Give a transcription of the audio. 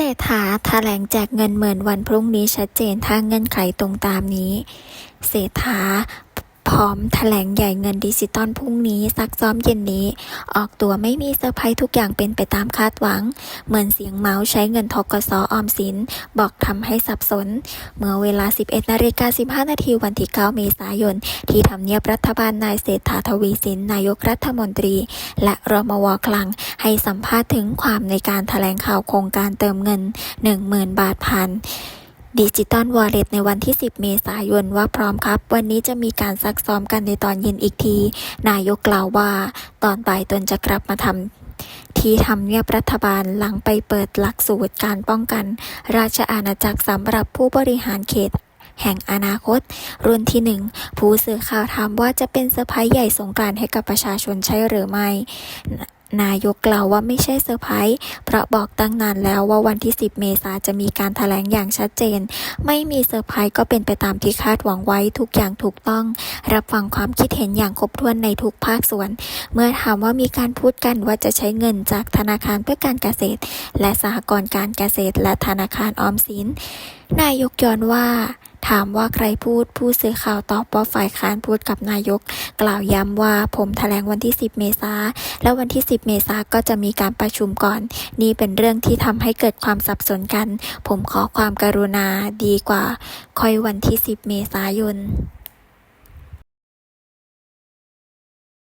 เศรษฐาแถลงแจกเงินหมื่นวันพรุ่งนี้ชัดเจนถ้าเงื่อนไขตรงตามนี้ เศรษฐา พร้อมแถลงใหญ่เงินดิจิตอลพรุ่งนี้ ซักซ้อมเย็นนี้ ออกตัวไม่มีเซอร์ไพรส์ทุกอย่างเป็นไปตามคาดหวัง เหมือนเสียงเมาส์ใช้เงินทกสออมสิน บอกทำให้สับสน เมื่อเวลา 11นาฬิกา15นาทีวันที่ 9 เมษายน ที่ทำเนียบรัฐบาลนายเศรษฐาทวีสิน นายกรัฐมนตรี และรมวคลัง ให้สัมภาษณ์ถึงความในการแถลงข่าวโครงการเติมเงิน 10,000 บาทผ่าน ดิจิตอลวอลเล็ตในวันที่ 10 เมษายนว่าพร้อมครับ วันนี้จะมีการซักซ้อมกันในตอนเย็นอีกที นายกกล่าวว่า ตอนบ่ายตนจะกลับมาทำที่ทำเนียบรัฐบาลหลังไปเปิดหลักสูตรการป้องกัน ราชอาณาจักรสำหรับผู้บริหารเขตแห่งอนาคต รุ่นที่หนึ่งผู้สื่อข่าวถามว่าจะเป็นเซอร์ไพรส์ใหญ่สงกรานให้กับประชาชนใช่หรือไม่ นายกกล่าวว่าไม่ใช่เซอร์ไพรส์เพราะบอกตั้งนานแล้วว่าวันที่ 10 เมษาจะมีการถแถลงอย่างชัดเจน ไม่มีเซอร์ไพรส์ก็เป็นไปตามที่คาดหวังไว้ทุกอย่างถูกต้อง รับฟังความคิดเห็นอย่างครบถ้วนในทุกภาคส่วน เมื่อถามว่ามีการพูดกันว่าจะใช้เงินจากธนาคารเพื่อการเกษตร และสหกรณ์การเกษตร และธนาคารออมสิน นายกย้อนว่า ถามว่าใครพูดผู้สื่อข่าวตอบว่าฝ่ายค้านพูดกับนายก กล่าวย้ำว่าผมแถลงวันที่ 10 เมษาและวันที่ 10 เมษาก็จะมีการประชุมก่อน นี่เป็นเรื่องที่ทำให้เกิดความสับสนกัน ผมขอความกรุณาดีกว่า ค่อยวันที่ 10 เมษายน